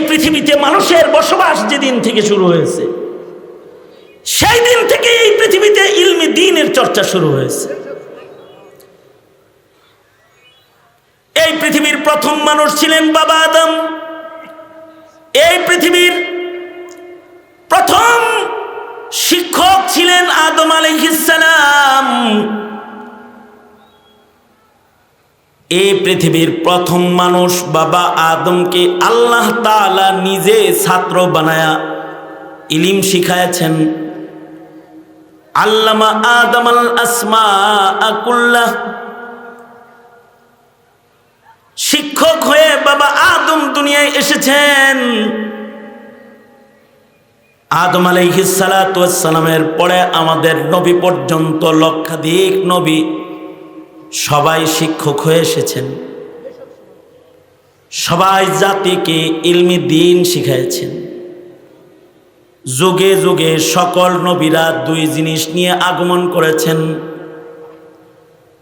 এই পৃথিবীতে মানুষের বসবাস যেদিন থেকে শুরু হয়েছে, সেই দিন থেকে এই পৃথিবীতে ইলমি দিনের চর্চা শুরু হয়েছে। এই পৃথিবীর প্রথম মানুষ ছিলেন বাবা আদম। এই পৃথিবীর প্রথম শিক্ষক ছিলেন আদম আলহিসাম এই পৃথিবীর প্রথম মানুষ বাবা আদমকে আল্লাহ তাআলা নিজে ছাত্র বানায়া ইলিম শিখায়াছেন আল্লামা আদম আল আসমা আকুল্লাহ। শিক্ষক হয়ে বাবা আদম দুনিয়ায় এসেছেন। আদম আলাইহিসালামের পরে আমাদের নবী পর্যন্ত লক্ষাধিক নবী। সবাই শিক্ষক হয়ে এসেছেন। সবাই জাতিকে ইলমি দিন শিখাইছেন। যুগে যুগে সকল নবীরা দুই জিনিস নিয়ে আগমন করেছেন।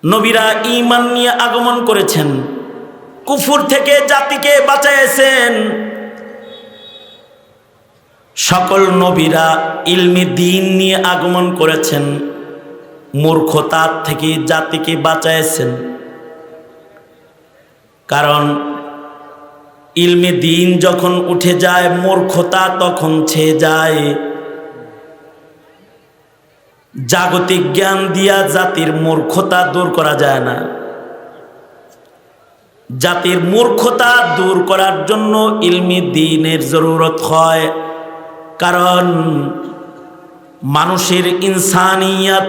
নবীরা ইমান নিয়ে আগমন করেছেন। কুফুর থেকে জাতিকে বাঁচাইছেন। সকল নবীরা ইলমি দিন নিয়ে আগমন করেছেন। মূর্খতার থেকে জাতিকে বাঁচাইছেন। কারণ ইলমে দিন যখন উঠে যায়, মূর্খতা তখন ছেয়ে যায়। জাগতিক জ্ঞান দিয়া জাতির মূর্খতা দূর করা যায় না। জাতির মূর্খতা দূর করার জন্য ইলমি দিনের জরুরত হয়। কারণ মানুষের ইনসানিয়াত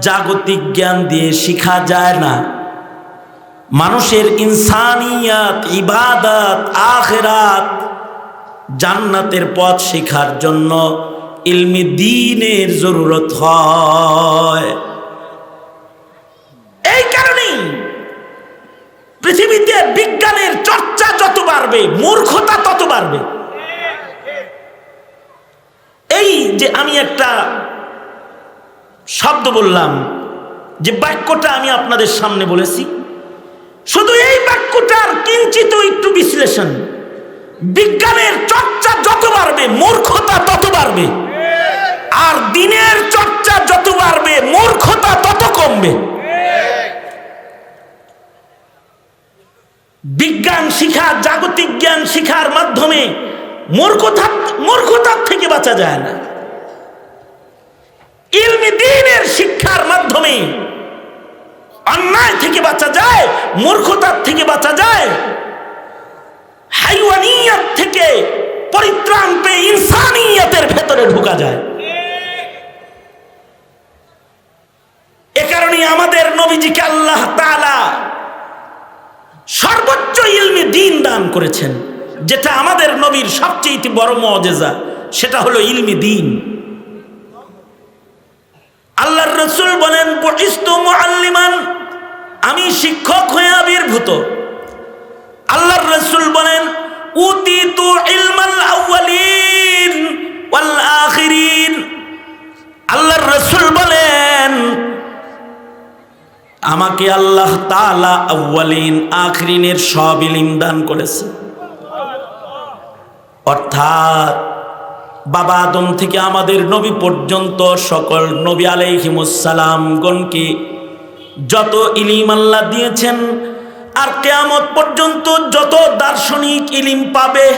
জাগতিক জ্ঞান দিয়ে শিখা যায় না। মানুষের ইনসানিয়াত, ইবাদত, আখেরাত জান্নাতের পথ শেখার জন্য ইলমি দিনের জরুরত হয়। এই কারণেই পৃথিবীতে বিজ্ঞানের চর্চা যত বাড়বে, মূর্খতা তত বাড়বে। এই যে আমি একটা শব্দ বললাম, যে বাক্যটা আমি আপনাদের সামনে বলেছি, শুধু এই বাক্যটার কিঞ্চিত একটু বিশ্লেষণ। বিজ্ঞানের চর্চা যত বাড়বে, মূর্খতা তত বাড়বে। আর দিনের চর্চা যত বাড়বে, মূর্খতা তত কমবে। বিজ্ঞান শিখা জাগতিক জ্ঞান শিখার মাধ্যমে মূর্খতা মূর্খতার থেকে বাঁচা যায় না। ইলমি দিনের শিক্ষার মাধ্যমে অন্যায় থেকে বাঁচা যায়, মূর্খতার থেকে বাঁচা যায়। হাইওয়ানিয়াত থেকে পরিত্রাণ পেয়ে ইনসানিয়াতের ভেতরে ঢোকা যায়। এ কারণে আমাদের নবীজিকে আল্লাহ তাআলা সর্বোচ্চ ইলমি দিন দান করেছেন। যেটা আমাদের নবীর সবচেয়ে বড় মজেজা, সেটা হলো ইলমি দিন। আল্লাহর রসুল বলেন পঠিস্তু মুআল্লিমান আমি শিক্ষক হয়ে আবির্ভূত। আল্লাহর রসুল বলেন আল্লাহর রসুল বলেন, আমাকে আল্লাহ তাআলা আউয়ালিন, আখরিনের সব ইলম দান করেছে। অর্থাৎ বাবা আদম থেকে আমাদের নবী পর্যন্ত সকল নবী আলাইহিমুসালাম গণকে যত ইলিম আল্লাহ দিয়েছেন, আর কেয়ামত পর্যন্ত যত দার্শনিক ইলিম পাবে,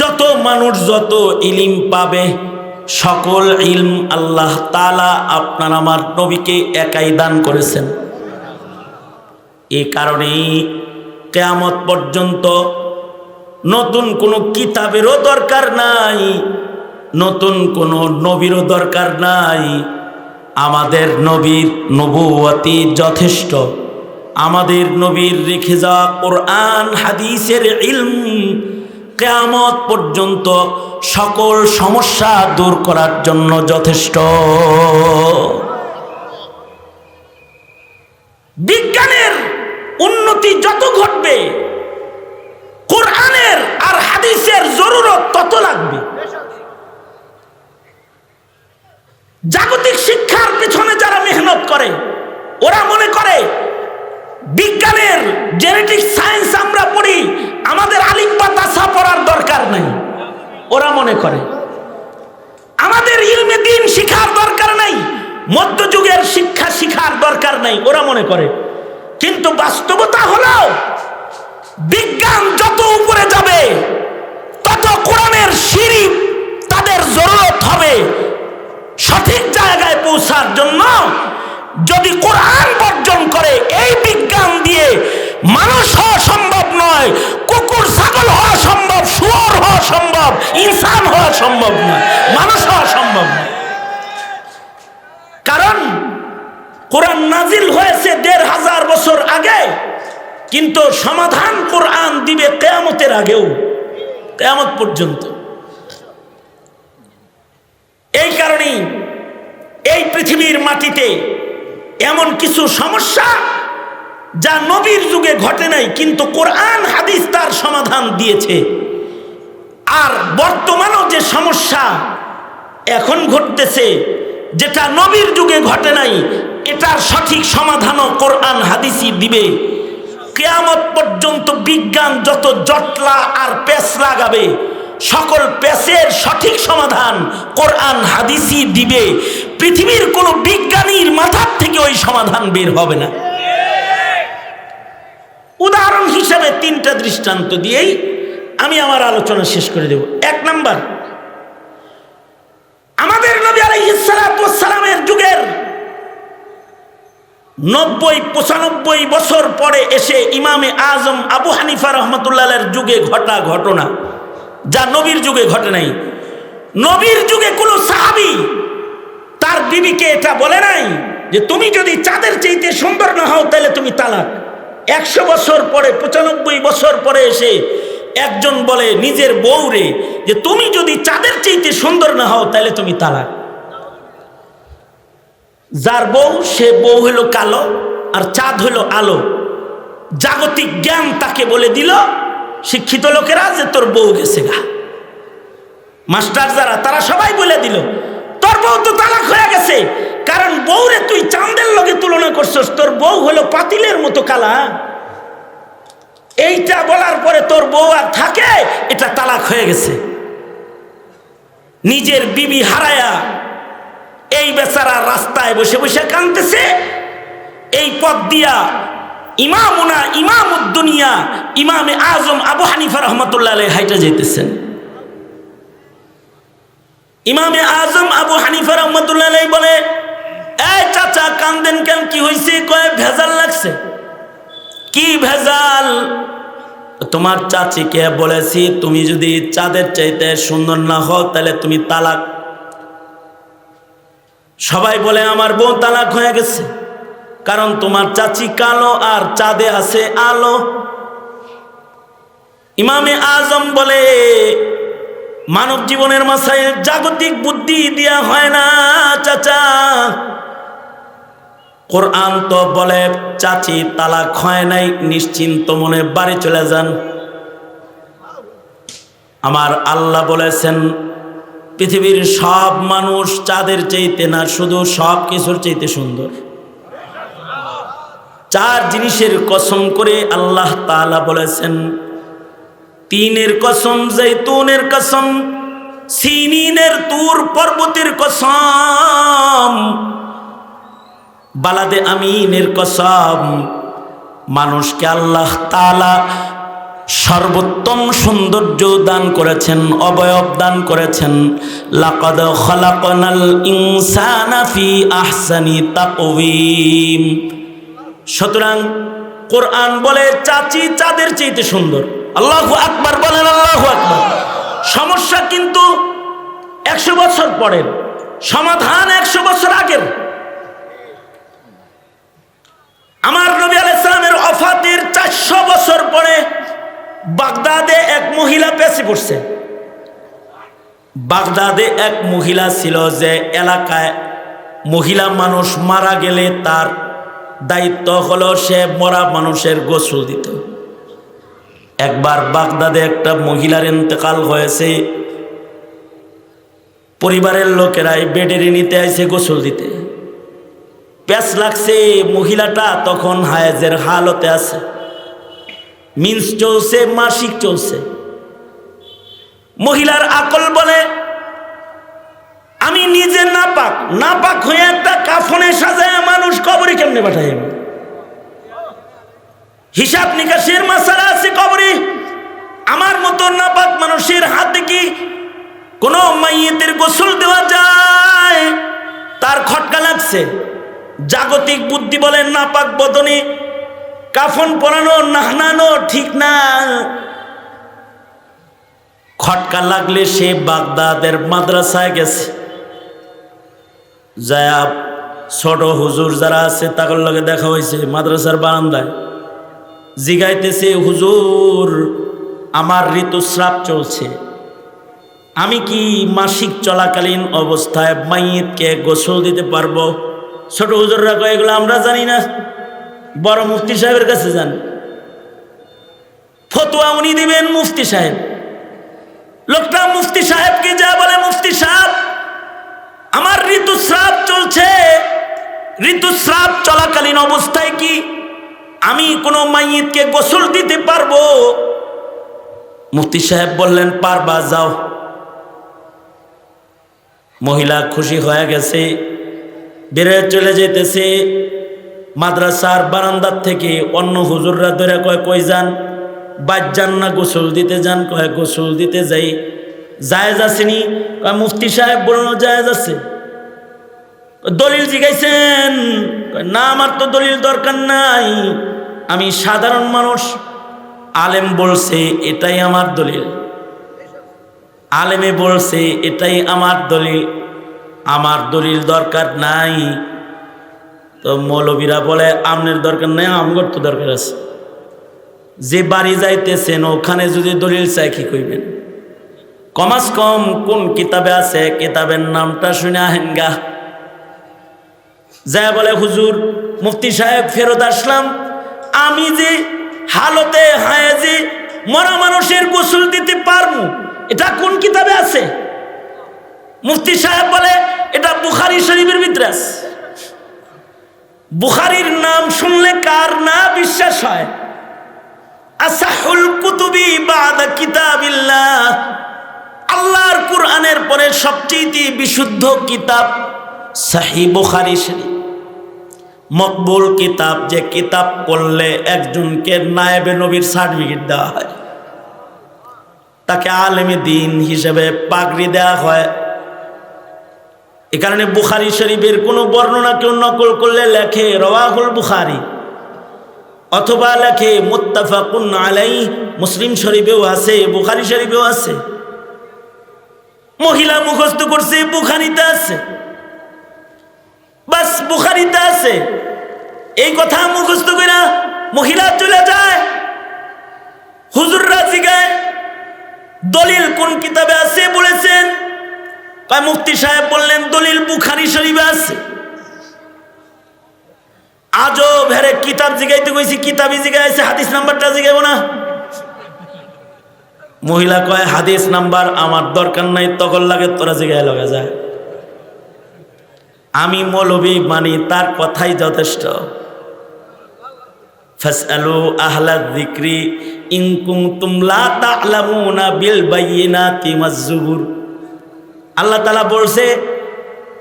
যত মানুষ যত ইলিম পাবে, সকল ইলম আল্লাহ তালা আপনার আমার নবীকে একাই দান করেছেন। এ কারণেই কেয়ামত পর্যন্ত নতুন কোনো কিতাবেরও দরকার নাই, নতুন কোনো নবীরও দরকার নাই। আমাদের নবীর নবুয়তি যথেষ্ট। আমাদের নবীর রেখে যাওয়া কোরআন, হাদিসের ইলম কেয়ামত পর্যন্ত সকল সমস্যা দূর করার জন্য যথেষ্ট। বিজ্ঞানের উন্নতি যত ঘটবে কোরআনের আর হাদিসের জরুরত তত লাগবে? জাগতিক শিক্ষার পিছনে যারা মেহনত করে, ওরা মনে করে, বিজ্ঞানের জেনেটিক সায়েন্স আমরা পড়ি, আমাদের আলিম বা তাসা পড়ার দরকার নাই। ওরা মনে করে, আমাদের ইলমে দিন শিখার দরকার নাই, মধ্যযুগের শিক্ষা শিখার দরকার নাই, ওরা মনে করে। কিন্তু বাস্তবতা হলো বিজ্ঞান যত উপরে যাবে, তত কোরআনের সিঁড়ি তাদের জরুরত হবে। সঠিক জায়গায় পৌঁছার জন্য যদি কোরআন বর্জন করে, এই বিজ্ঞান দিয়ে মানুষ হওয়া সম্ভব নয়, কুকুর, ছাগল হওয়া সম্ভব, শুয়োর হওয়া সম্ভব, ইনসান হওয়া সম্ভব নয়, মানুষ হওয়া সম্ভব নয়। কারণ কোরআন নাজিল হয়েছে দেড় হাজার বছর আগে। কিন্তু সমাধান কোরআন দিবে কেয়ামতের আগেও, কেয়ামত পর্যন্ত। এই কারণেই এই পৃথিবীর মাটিতে এমন কিছু সমস্যা যা নবীর যুগে ঘটে নাই, কিন্তু কোরআন হাদিস তার সমাধান দিয়েছে। আর বর্তমানও যে সমস্যা এখন ঘটতেছে, যেটা নবীর যুগে ঘটে নাই, এটার সঠিক সমাধানও কোরআন হাদিসই দিবে। কেয়ামত পর্যন্ত বিজ্ঞান যত জটলা আর পেস লাগাবে, সকল পেসের সঠিক সমাধান কোরআন হাদিসই দিবে। পৃথিবীর কোনো বিজ্ঞানীর মাথার থেকে ওই সমাধান বের হবে না। উদাহরণ হিসাবে তিনটা দৃষ্টান্ত দিয়েই আমি আমার আলোচনা শেষ করে দেব। এক নাম্বার, আমাদের নবী আলাইসালামের যুগের নব্বই পঁচানব্বই বছর পরে এসে ইমামে আজম আবু হানিফা রহমতুল্লাহের যুগে ঘটা ঘটনা, যা নবীর যুগে ঘটে নাই। নবীর যুগে কোনো সাহাবি তার বিবিকে এটা বলে নাই যে, তুমি যদি চাঁদের চাইতে সুন্দর না হও, তাহলে তুমি তালাক। একশো বছর পরে, পঁচানব্বই বছর পরে এসে একজন বলে নিজের বউরে যে, তুমি যদি চাঁদের চাইতে সুন্দর না হও, তাহলে তুমি তালাক। যার বউ, সে বউ হলো কালো আর চাঁদ হলো আলো। জাগতিক জ্ঞান তাকে বলে দিল, শিক্ষিত লোকেরা যে তোর বউ গেছে গা। মাস্টার যারা, তারা সবাই বলে দিল, তোর বউ তো তালাক হয়ে গেছে, কারণ বউরে তুই চাঁদের লগে তুলনা করছস, তোর বউ হলো পাতিলের মতো কালা। এইটা বলার পরে তোর বউ আর থাকে, এটা তালাক হয়ে গেছে। নিজের বিবি হারায়া এই বেচারা রাস্তায় বসে বসে কাঁদতেছে। এই পথ দিয়া ইমামুনা ইমামুদ্দুনিয়া, ইমামে আজম আবু হানিফা রহমতুল্লাহ হাইটা যেতেছেন ইমামে আজম আবু হানিফা রহমতুল্লাহ বলে, এই চাচা, কান্দেন কেন? কি হয়েছে কয়ে ভেজাল লাগছে। কি ভেজাল? তোমার চাচিকে বলেছি, তুমি যদি চাঁদের চাইতে সুন্দর না হও, তাহলে তুমি তালাক সবাই বলে, আমার বউ তালাক হয়ে গেছে। কারণ তোমার চাচি কালো আর চাঁদে আছে আলো। ইমামে আজম বলে, মানব জীবনের মাসায় জাগতিক বুদ্ধি দেওয়া হয় না, চাচা। কোরআন তো বলে, চাচি তালাক হয় নাই, নিশ্চিন্ত মনে বাড়ি চলে যান। আমার আল্লাহ বলেছেন পৃথিবীর সব মানুষ চাঁদের চাইতে না, শুধু সব কিছুর চাইতে সুন্দর। চার জিনিসের কসম করে আল্লাহ তাআলা বলেছেন, তিনের কসম, জৈতুনের কসম, সিনিনের তুর পর্বতের কসম, বালাদে আমিনের কসম। মানুষকে আল্লাহ তাআলা সর্বোত্তম সৌন্দর্য দান করেছেন, অবয়ব দান করেছেন। লাকাদ খলাকনাল ইনসানা ফি আহসানি তাকওয়িম। সুতরাং কোরআন বলে চাচি চাঁদের চাইতে সুন্দর। আল্লাহু আকবার বলেন, আল্লাহু আকবার। সমস্যা কিন্তু একশো বছর পরের, সমাধান একশো বছর আগের। আমার নবী আলাইসালামের অফাতের চারশো বছর পরে বাগদাদে এক মহিলা পেঁচে পড়ছে। বাগদাদে এক মহিলা ছিল যে এলাকায় মহিলা মানুষ মারা গেলে তার দায়িত্ব হলো সে মরা মানুষের গোসল দিত। একবার বাগদাদে একটা মহিলার ইন্তেকাল হয়েছে। পরিবারের লোকেরাই বেডেরে নিতে আইছে গোসল দিতে। প্যাস লাগছে, মহিলাটা তখন হায়াজের হালতে আছে। মিন্স চলছে, মাসিক চলছে। মহিলার আকল বলে, আমি নিজে নাপাক নাপাক হয়ে একটা কাফনে সাজায় মানুষ কবরে কেমনে পাঠাই আমি? হিসাব নিকাশের মাসালা আছে কবরে। আমার মতো নাপাক মানুষের হাতে কি কোনো মাইয়েতের গোসল দেওয়া যায়? তার খটকা লাগছে। জাগতিক বুদ্ধি বলে, নাপাক বদনে কাফন পরানো, নাহনানো ঠিক না। খটকা লাগলে সে বাগদাদের মাদ্রাসায় গেছে। যায়া ছোট হুজুর যারা আছে, তাদের লগে দেখা হয়েছে মাদ্রাসার বারান্দায়। জিগাইতেছে, হুজুর, আমার ঋতুস্রাব চলছে। আমি কি মাসিক চলাকালীন অবস্থায় মাইয়িতকে গোসল দিতে পারব? ছোট হুজুররা কয়, এগুলো আমরা জানি না। বড় মুফতি সাহেবের কাছে যান। ফতোয়া উনি দিবেন মুফতি সাহেব। লোকটা মুফতি সাহেবকে যা বলে, মুফতি সাহেব, আমার ঋতুস্রাব চলছে। ঋতুস্রাব চলাকালীন অবস্থায় কি আমি কোনো মাইয়িতকে গোসল দিতে পারব? মুফতি সাহেব বললেন, পারবা, যাও। মহিলা খুশি হয়ে গেছে বেড়ে চলে যেতেছে মাদ্রাসার বারান্দার থেকে অন্য হুজুররা ধরে কয়, কই যান? বাদ যান না, গোসল দিতে যান। কয়, গোসল দিতে যাই। জায়েজ আসেনি কয়, মুফতি সাহেব বলল জায়েজ আছে। দলিল জিগাইছেন? না, আমার তো দলিল দরকার নাই। আমি সাধারণ মানুষ। আলেম বলছে, এটাই আমার দলিল। আলেমে বলছে, এটাই আমার দলিল। আমার দলিল দরকার নাই। তো মৌলবীরা বলে, আমনের দরকার নাই, আমগর তো দরকার আছে। যে বাড়ি যাইতেছেন, ওখানে যদি দলিল চাই কি কইবেন? কমাস কম কোন কিতাবে আছে? কিতাবের নামটা শুনে আহেন গা। যা বলে, হুজুর, মুফতি সাহেব ফেরত আসলাম। আমি যে হালতে হায় যে মরা মানুষের গোসল দিতে পারব, এটা কোন কিতাবে আছে? মুফতি সাহেব বলে, এটা বুখারি শরীফের ভিতরে আছে। বুখারির নাম শুনলে কার না বিশ্বাস হয়? আসাহুল কুতুবি বাদা কিতাবিল্লাহ। আল্লাহর কুরআনের পরে সবচেয়ে বিশুদ্ধ কিতাব সাহি বুখারি শরীফ। মকবুল কিতাব যে কিতাব পড়লে একজনকে নায়েবে নবীর সার্টিফিকেট দেওয়া হয়। তাকে আলেমে দিন হিসেবে পাগড়ি দেওয়া হয়। এ কারণে বুখারি শরীফের কোনো বর্ণনা কেউ নকল করলে লেখে রওয়াহুল বুখারি অথবা লেখে মুত্তাফাকুন আলাই মুসলিম শরীফেও আছে, বুখারি শরীফেও আছে। মহিলা মুখস্থ করছে, বুখারিতে আছে। বাস বুখারিতে আছে। এই কথা মুখস্থ করে মহিলা চলে যায়। হুজুররা জিগায়, দলিল কোন কিতাবে আছে? বলেছেন। কয়, মুফতি সাহেব বললেন, দলিল বুখারি শরীফে আছে। আজও ভেরে কিতাব জিগাইতে কইছি, কিতাবই জিগাইছে, হাদিস নাম্বারটা জিগাইব না। মহিলা কয়, হাদিস নাম্বার আমার দরকার নাই, তখন লাগে তোরা জিগাই লগা যায় আমি মৌলবী মানি, তার কথাই যথেষ্ট। ফাসআলু আহলা যিকরি, ইন কুনতুম লা তা'লামুনা বিল বায়িনাতি ওয়াজ-জুবুর আল্লাহ তালা বলছে,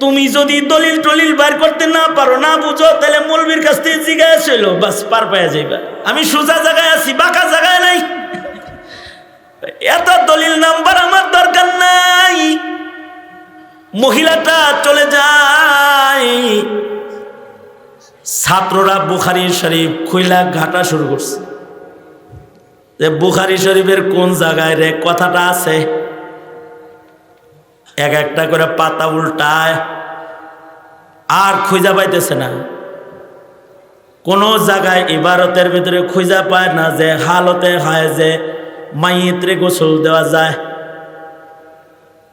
তুমি যদি দলিল টলিল বের করতে না পারো, না বুঝো, তাহলে মৌলবীর কাছ থেকে জিজ্ঞাসা ছিল বাস পার পাওয়া যাইবা। আমি সোজা জায়গায় আছি, বাঁকা জায়গায় নাই। এত দলিল নাম্বার আমার দরকার নাই। মহিলাটা চলে যায়। ছাত্ররা বুখারি শরীফ খুইলা ঘাটা শুরু করছে। যে বুখারি শরীফের কোন জায়গায় রে কথাটা আছে? এক একটা করে পাতা উল্টায়, আর খুঁজা পাইতেছে না। কোন জায়গায় ইবারতের ভিতরে খুঁজা পায় না যে হালতে হয় যে মাইত্রে গোসল দেওয়া যায়।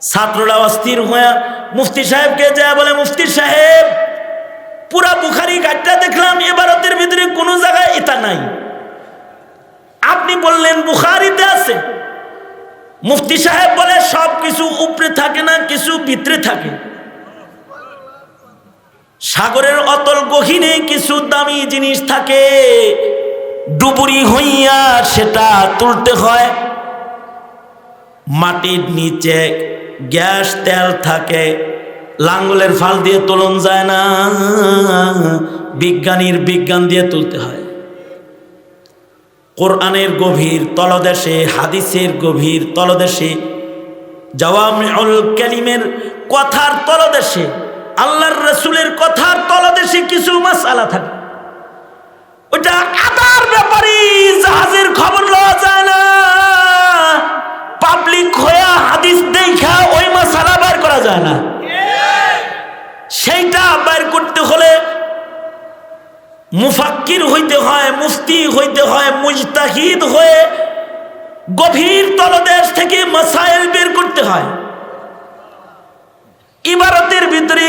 ছাত্ররা অস্থির হয়ে মুফতি সাহেবকে যায় বলে, মুফতি সাহেব, পুরা বুখারি গাড়িটা দেখলাম এবারতের ভিতরে কোনো জায়গায় এটা নাই। আপনি বললেন বুখারিতে আছে। মুফতি সাহেব বলে, সব কিছু উপরে থাকে না, কিছু ভিতরে থাকে। সাগরের অতল গহীনে কিছু দামি জিনিস থাকে। ডুবুরি হইয়া সেটা তুলতে হয়। মাটির নিচে গ্যাস তেল থাকে। লাঙ্গলের ফাল দিয়ে তোলন যায় না। বিজ্ঞানীর বিজ্ঞান দিয়ে তুলতে হয়। কোরআনের গভীর তলদেশে, হাদিসের গভীর তলদেশে, জওয়ামিউল কালিমের কথার তলদেশে, আল্লাহর রসুলের কথার তলদেশে কিছু মাসালা থাকে। ওটা আদার ব্যাপারে, জাহাজের খবর লওয়া যায় না। পাবলিক হয়ে হাদিস দেখা ওই মাসালা বের করা যায় না। সেইটা বের করতে হলে মুফাক্কির হইতে হয়, মুফতি হইতে হয়, মুজতাহিদ হয়ে গভীর তলদেশ থেকে মাসাইল বের করতে হয়। ইবারতের ভিতরে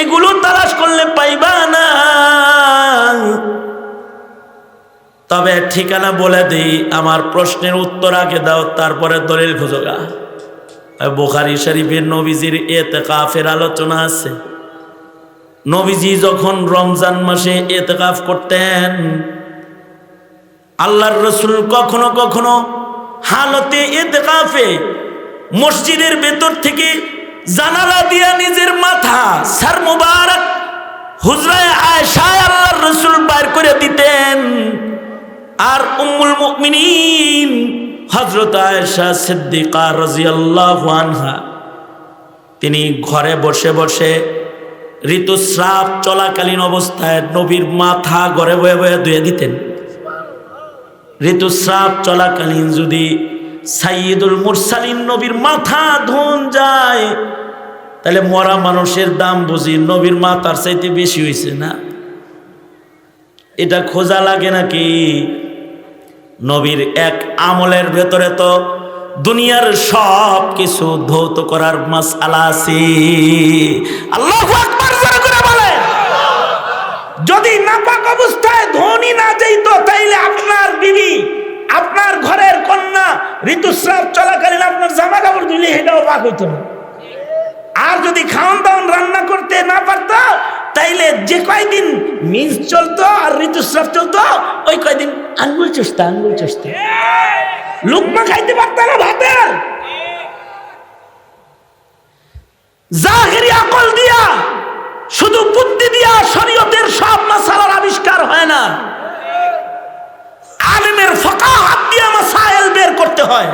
এগুলো তালাশ করলে পাইবা না। তবে ঠিকানা বলে দিই, আমার প্রশ্নের উত্তর আগে দাও, তারপরে দলিল খুঁজোগা বোখারি শরীফের নবীজির এতেকাফের আলোচনা আছে। নবীজি যখন রমজান মাসে এতেকাফ করতেন, আল্লাহর রসুল কখনো কখনো হালতে এতেকাফে মসজিদের ভেতর থেকে জানালা দিয়া নিজের মাথা সার মুবারক, হুজরায় আয়সায় আল্লাহর রসুল বাইর করে দিতেন। আর উম্মুল মুমিনিন হজরত আয়েশা সিদ্দিকা রাজিয়াল্লাহু আনহা, তিনি ঘরে বসে বসে ঋতুস্রাব চলাকালীন অবস্থায় নবীর মাথা ঘরে বয়ে বয়ে ধুয়ে দিতেন। ঋতুস্রাব চলাকালীন যদি সাইয়দুল মুরসালিন নবীর মাথা ধন যায়, তাহলে মরা মানুষের দাম বুঝি নবীর মাথার চাইতে বেশি হয়েছে না? এটা খোঁজা লাগে নাকি? নবীর এক আমলের ভেতরে তো দুনিয়ার সব কিছু ধৌত করার মাসালা আছে। আল্লাহ যদি নাপাক অবস্থায় ধনী না যাইত, তাইলে আপনার বিবি, আপনার ঘরের কন্যা ঋতুস্রাব চলাকালীন আপনার জামা কাপড় ধুলে এটাও পাক হইতো না। আর যদি খাওয়ান দাওয়ান রান্না করতে না পারত, তাইলে যে কয়দিন মিস চলতো আর ঋতুস্রাব চলতো, ওই কয়দিন আঙ্গুল চুষতে আঙ্গুল চুষতে। লুকমা খাইতে পারত না ভাতের। জাহেরি আকল দিয়া শুধু বুদ্ধি দিয়া শরীয়তের সব মাসালার আবিষ্কার হয় না। আলেমের ফাঁকা হাত দিয়া মাসাইল বের করতে হয়।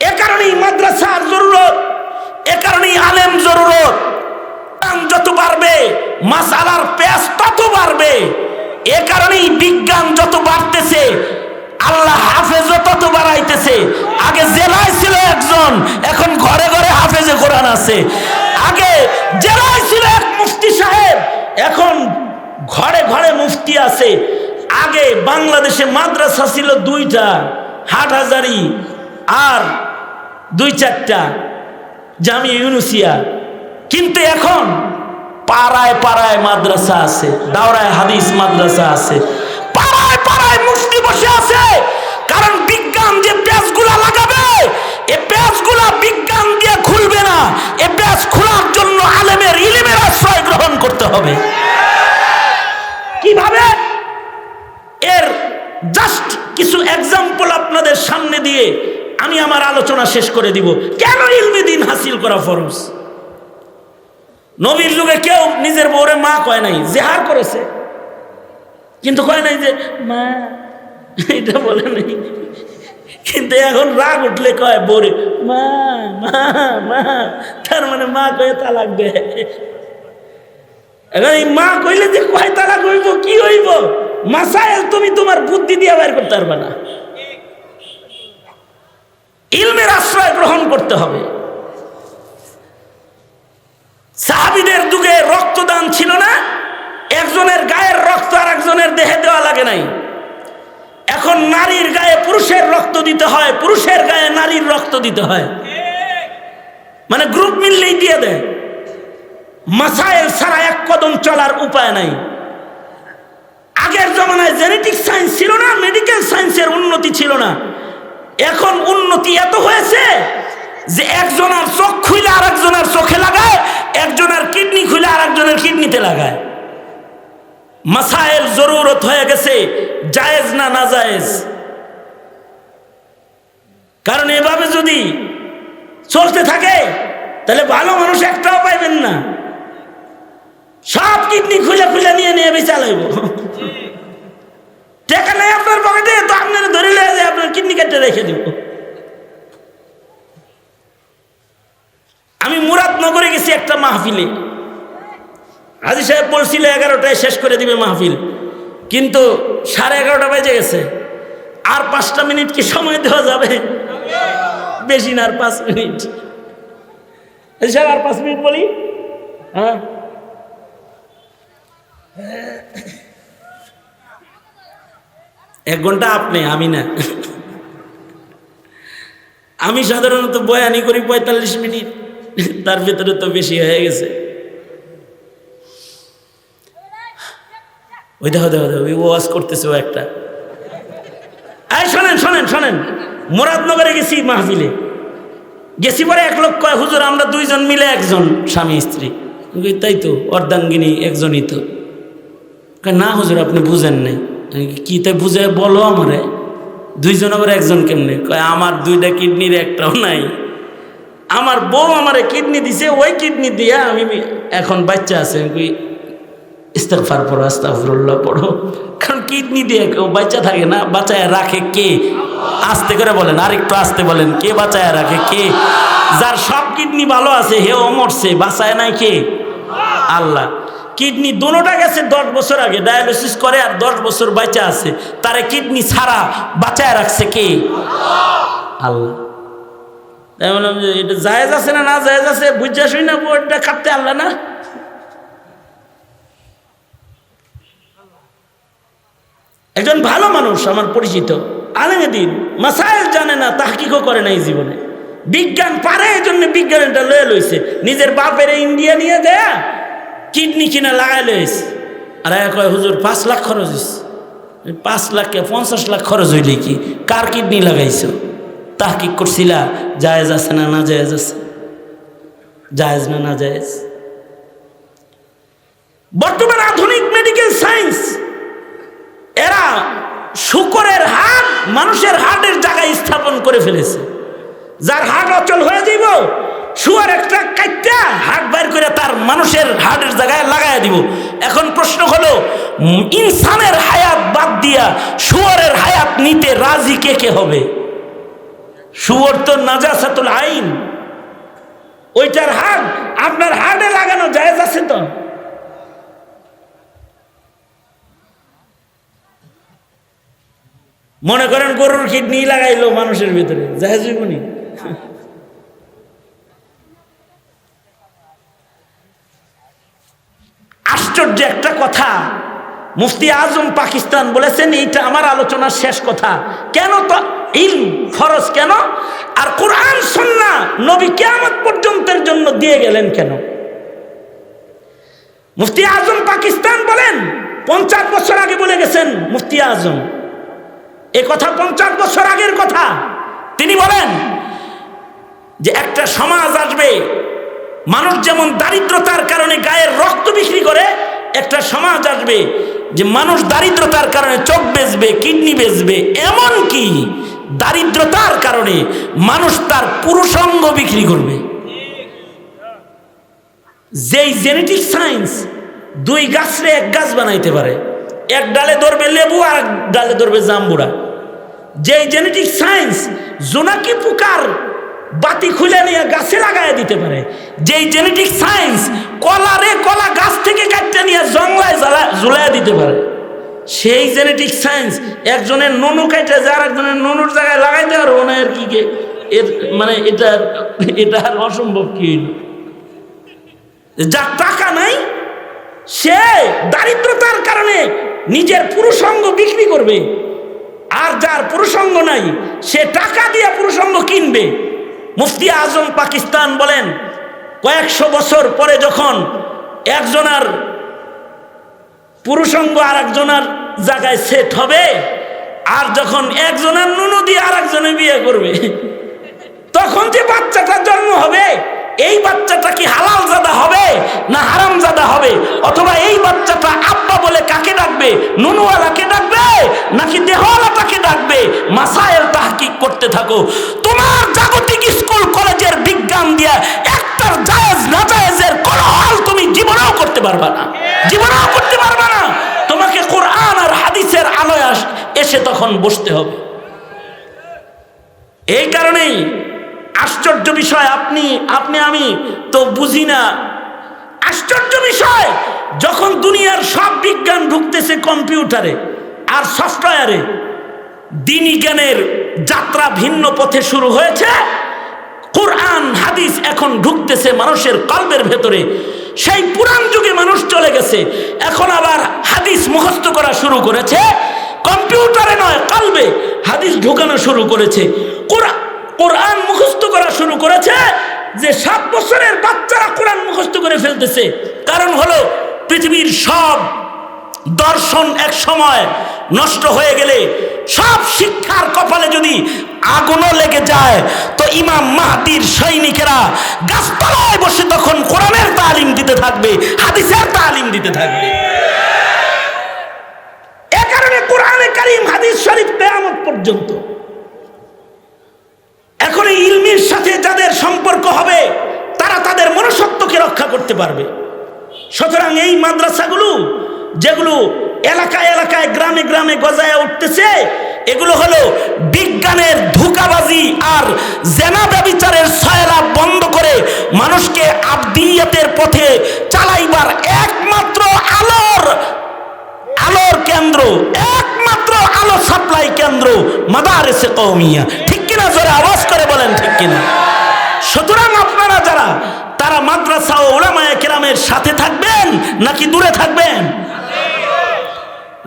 এ কারণেই মাদ্রাসার জরুরত, এ কারণেই আলেম জরুরত। যত বাড়বে, মাসালার পেঁয়াজ তত বাড়বে। এ কারণেই বিজ্ঞান যত বাড়তেছে, আল্লাহ হাফেজ তত বাড়াইতেছে। আগে জেলায় ছিল একজন, এখন ঘরে ঘরে হাফেজে কোরআন আছে। আগে জেলায় ছিল এক মুফতি সাহেব, এখন ঘরে ঘরে মুফতি আছে। আগে বাংলাদেশে মাদ্রাসা ছিল দুইটা হাট হাজারি আর দুই চারটা, জামি ইউনুসিয়া। কিন্তু এখন পাড়ায় পাড়ায় মাদ্রাসা আছে, দাওরায় হাদিস মাদ্রাসা আছে। আপনাদের সামনে দিয়ে আমি আমার আলোচনা শেষ করে দিব। কেন ইলমে দিন হাসিল করা ফরজ? নবীর যুগে কেউ নিজের বউরে মা কয় নাই, জেহার করেছে। কিন্তু কয় নাই যে, মা, এটা বলে নাই। কিন্তু এখন রাগ উঠলে কয় বউরে, মা মা মা। তার মানে মা কয়ে তালাক দে। এখন এই মা কইলে যে কয় তালাক হইব, কি হইব? মাসাইল তুমি তোমার বুদ্ধি দিয়ে বের করতে পারবে না। ইলমের আশ্রয় গ্রহণ করতে হবে। সাহাবিদের যুগে রক্তদান ছিল না, একজনের গায়ের রক্ত আর একজনের দেহে দেওয়া লাগে নাই। এখন নারীর গায়ে পুরুষের রক্ত দিতে হয়, পুরুষের গায়ে নারীর রক্ত দিতে হয়। মানে গ্রুপ মিললেই দিয়ে দেয়। মাসাইল ছাড়া এক কদম চলার উপায় নাই। আগের জমানায় জেনেটিক সায়েন্স ছিল না, মেডিকেল সায়েন্সের উন্নতি ছিল না। এখন উন্নতি এত হয়েছে যে একজনের চোখ খুলে আর একজনের চোখে লাগায় একজনের কিডনি খুলে আর একজনের কিডনিতে লাগায়। মাসাইল জরুরত হয়ে গেছে জায়েজ না না জায়েজ কারণ এভাবে যদি চলতে থাকে তাহলে ভালো মানুষ একটাও পাইবেন না। সব কিডনি খুলে খুলে নিয়ে নিয়ে আমি চালাইব টাকা নেই আপনার ধরে লেগে যায় আপনার কিডনি কেটে রেখে দিব। আমি মুরাদনগরে গেছি একটা মাহফিলে। হাজি সাহেব বলছিল, এগারোটায় শেষ করে দিবে মাহফিল। কিন্তু সাড়ে এগারোটা বেজে গেছে। আর পাঁচটা মিনিট কি সময় দেওয়া যাবে? বেশি না আর পাঁচ মিনিট। হাজি সাহেব, আর পাঁচ মিনিট বলি? হ্যাঁ। এক ঘণ্টা আপনি, আমি না। আমি সাধারণত বয়ানি করি পঁয়তাল্লিশ মিনিট, তার ভেতরে তো বেশি হয়ে গেছে। ওই দেখো দেখো দেখো ওয়াজ করতেছে ও একটা। শোনেন শোনেন শোনেন, মুরাদনগরে গেছি মাহফিলে। গেছি পরে এক লোক কয়, হুজুর, আমরা দুইজন মিলে একজন স্বামী স্ত্রী। তাই তো, অর্ধাঙ্গিনী একজনই তো। না হুজুর, আপনি বুঝেন নাই। কি, তাই বুঝে বলো আমারে? দুইজন আবার একজন কেমনে? কয় আমার দুইটা কিডনির একটাও নাই। আমার বউ আমারে কিডনি দিছে ওই কিডনি দিয়া আমি এখন বাচ্চা আছে। কই, ইস্তেগফার পড়ো আস্তাগফিরুল্লাহ পড়ো। কারণ কিডনি দিয়ে কেউ বাচ্চা থাকে না বাঁচায় রাখে কে? আস্তে করে বলেন আর একটু আস্তে বলেন কে বাঁচায় রাখে কে? যার সব কিডনি ভালো আছে হেও মরছে বাঁচায় নাই কে? আল্লাহ। কিডনি দুটোটা গেছে দশ বছর আগে ডায়ালিসিস করে আর দশ বছর বাচ্চা আছে। তারে কিডনি ছাড়া বাঁচায় রাখছে কে? আল্লাহ। তাই বললাম যে, এটা জায়েজ আছে না না জায়েজ আছে? বুঝা শুই না ওটা খাটতে আল্লাহ না? একজন ভালো মানুষ, আমার পরিচিত, আলেমে দিন মাসাইল জানে না, তাহকিকও করে না এই জীবনে। বিজ্ঞান পারে এই জন্য বিজ্ঞানটা লয়ে লইছে। নিজের বাপের ইন্ডিয়া নিয়ে দেয়া কিডনি কিনা লাগাই লইছে আর এক হুজুর, পাঁচ লাখ খরচ হয়েছে পাঁচ লাখকে পঞ্চাশ লাখ খরচ হইলে কি? কার কিডনি লাগাইছো? কি করছিলা, জায়েজ আছে না না জায়েজ আছে? জায়েজ না না জায়েজ? বর্তমান আধুনিক মেডিকেল সায়েন্স এরা শুকরের হাট মানুষের হাটের জায়গায় স্থাপন করে ফেলেছে। যার হাট অচল হয়ে যাইব শুয়ার একটা কাইটা হাট বাইর করে তার মানুষের হাটের জায়গায় লাগাই দিব। এখন প্রশ্ন হলো ইনসানের হায়াত বাদ দিয়া শুয়ারের হায়াত নিতে রাজি কে কে হবে? শুয়োর তো নাজাসাতুল আইন। ওইটার হাট আপনার হাটে লাগানো জায়েজ আছে তো? মনে করেন গরুর কিডনি লাগাইলো মানুষের ভিতরে জাহেজ হইবনি আশ্চর্য একটা কথা, মুফতি আজম পাকিস্তান বলেছেন, এইটা আমার আলোচনার শেষ কথা। কেন তো ইল ফরজ কেন? আর কোরআন, সন্না নবী কেয়ামত পর্যন্তের জন্য দিয়ে গেলেন কেন? মুফতি আজম পাকিস্তান বলেন, পঞ্চাশ বছর আগে বলে গেছেন মুফতি আজম। এ কথা পঞ্চাশ বছর আগের কথা। তিনি বলেন যে একটা সমাজ আসবে, মানুষ যেমন দারিদ্রতার কারণে গায়ের রক্ত বিক্রি করে একটা সমাজ আসবে যে মানুষ দারিদ্রতার কারণে চোখ বেচবে, কিডনি বেচবে, এমন কি? দারিদ্রতার কারণে মানুষ তার পুরুষাঙ্গ বিক্রি করবে। যেই জেনেটিক সায়েন্স দুই গাছরে এক গাছ বানাইতে পারে, এক ডালে ধরবে লেবু আর এক ডালে ধরবে জাম্বুরা। যেই জেনেটিক সায়েন্স জোনাকি পোকার বাতি খুলে নিয়ে গাছে লাগাই দিতে পারে। যেই জেনেটিক সায়েন্স কলা রে কলা গাছ থেকে কাটতে নিয়ে জঙ্গলায় জ্বালা ঝুলাই দিতে পারে। সেই জেনেটিক সায়েন্স একজনের ননু কাটে যার একজনের ননুর জায়গায় লাগাইতে পারব না আর কি কে? এর মানে এটা এটা আর অসম্ভব কি যার টাকা নাই, সে দারিদ্রতার কারণে নিজের পুরুষাঙ্গ বিক্রি করবে। আর যার পুরুষাঙ্গ নাই, সে টাকা দিয়ে পুরুষাঙ্গ কিনবে। মুফতি আজম পাকিস্তান বলেন, কয়েকশো বছর পরে যখন একজনার পুরুষঙ্গ আর একজনার জায়গায় সেট হবে, আর যখন একজনের নুনু দিয়ে আর একজনে বিয়ে করবে, তখন যে বাচ্চাটা জন্ম হবে এই বাচ্চাটা কি হালাল জাদা হবে না হারাম জাদা হবে? অথবা এই বাচ্চাটা আব্বা বলে কাকে ডাকবে? নুনুওয়ালাকে ডাকবে? নাকি দেহওয়ালাটাকে ডাকবে? মাসায়েল তাহকিক করতে থাকো। তোমার জাগতিক স্কুল, কলেজের বিজ্ঞান দিয়া একটার জায়েজ না জায়েজের কোনো হাল তুমি জীবনেও করতে পারবা না। জীবনেও করতে পারবা না। তোমাকে কোরআন আর হাদিসের আলোয় এসে তখন বসতে হবে। এই কারণেই আশ্চর্য বিষয়, আপনি আপনি, আমি তো বুঝি না। আশ্চর্য বিষয়, যখন দুনিয়ার সব বিজ্ঞান ঢুকতেছে কম্পিউটারে আর সফটওয়্যারে, দিনী জ্ঞানের যাত্রা ভিন্ন পথে শুরু হয়েছে। কোরআন, হাদিস এখন ঢুকতেছে মানুষের কল্পের ভেতরে। সেই পুরান যুগে মানুষ চলে গেছে, এখন আবার হাদিস মুখস্থ করা শুরু করেছে। কম্পিউটারে নয়, কলবে হাদিস ঢুকানো শুরু করেছে। কোরআন কোরআন মুখস্থ করা শুরু করেছে যে সাত বছরের বাচ্চারা কোরআন মুখস্থ করে ফেলতেছে। কারণ হলো, পৃথিবীর সব দর্শন এক সময় নষ্ট হয়ে গেলে, সব শিক্ষার কপালে যদি আগুনও লেগে যায়, তো ইমাম মাহাতির সৈনিকেরা গাছতলায় বসে তখন কোরআনের তালিম দিতে থাকবে, হাদিসের তালিম দিতে থাকবে। এ কারণে কোরআনে কারিম হাদিস শরীফ কেয়ামত পর্যন্ত এখন এই ইলমির সাথে যাদের সম্পর্ক হবে, তারা তাদের মনুষ্যত্বকে রক্ষা করতে পারবে। সুতরাং এই মাদ্রাসাগুলো, যেগুলো এলাকায় এলাকায়, গ্রামে গ্রামে গজায় উঠতেছে, এগুলো হলো বিজ্ঞানের ধোকাবাজি আর জেনা ব্যবিচারের সয়লা বন্ধ করে মানুষকে আবদিয়াতের পথে চালাইবার একমাত্র আলোর আলোর কেন্দ্র, একমাত্র আলো সাপ্লাই কেন্দ্র মাদারেসে কৌমিয়া ঠিক কিনা জোরে আওয়াজ করে বলেন ঠিক কিনা? সুতরাং আপনারা যারা, তারা মাদ্রাসা ও ওলামায়ে কেরামের সাথে থাকবেন নাকি দূরে থাকবেন?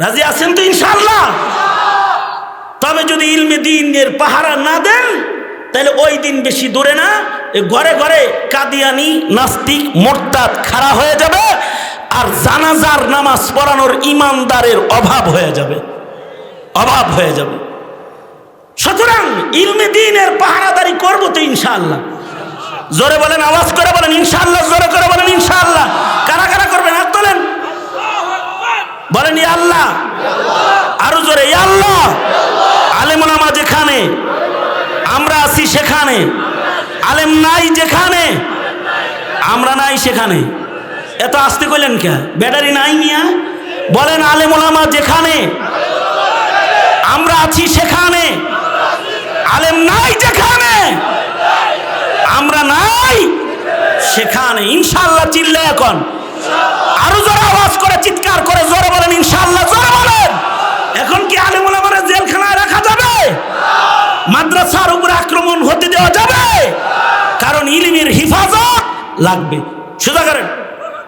রাজি আছেন তো ইনশাআল্লাহ? তবে যদি ইলমে দিনের পাহারা না দেন, তাহলে ওই দিন বেশি দূরে না ঘরে ঘরে কাদিয়ানি, নাস্তিক, মোরতাদ খাড়া হয়ে যাবে আর জানাজার নামাজ পড়ানোর ইমানদারের অভাব হয়ে যাবে। অভাব হয়ে যাবে। ইলমে দিনের পাহারাদারি করব তো ইনশাআল্লাহ। জোরে বলেন, আওয়াজ করে বলেন, ইনশাআল্লাহ, জোরে করে বলেন, ইনশাআল্লাহ। কারা কারা করবেন, হাত তোলেন। বলেন, ইয়া আল্লাহ। আরও জোরে, ইয়া আল্লাহ। আলেমুলামা যেখানে, আমরা আছি সেখানে। আলেম নাই যেখানে, আমরা নাই সেখানে। এত আসতে কইলেন কে? ব্যাটারি নাই মিয়া? বলেন আলেমুলামা যেখানে, আমরা আছি সেখানে। আলেম নাই যেখানে। আমরা নাই সেখানে। ইনশাল্লাহ চিল্লে এখন। আরও জোরে আওয়াজ করে, চিৎকার করে, জোরে বলেন ইনশাল্লাহ জোরে বলেন। এখন কি আলেমুল আমার জেলখানায় রাখা যাবে? মাদ্রাসার উপরে আক্রমণ হতে দেওয়া যাবে? কারণ ইলিমের হিফাজত লাগবে। সোজা করেন।